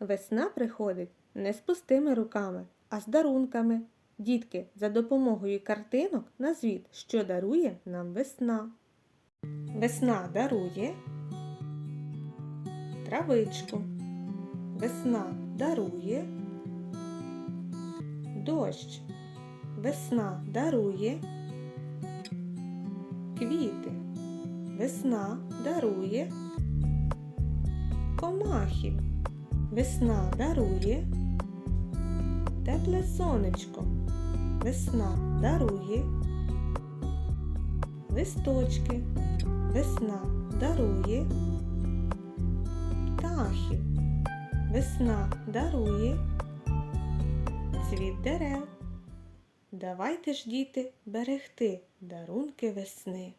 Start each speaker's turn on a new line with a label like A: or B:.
A: Весна приходить не з пустими руками, а з дарунками. Дітки, за допомогою картинок назвіть, що дарує нам весна. Весна дарує травичку. Весна дарує дощ. Весна дарує квіти. Весна дарує комахів. Весна дарує тепле сонечко. Весна дарує листочки. Весна дарує птахів. Весна дарує цвіт дерев. Давайте ж, діти, берегти дарунки весни.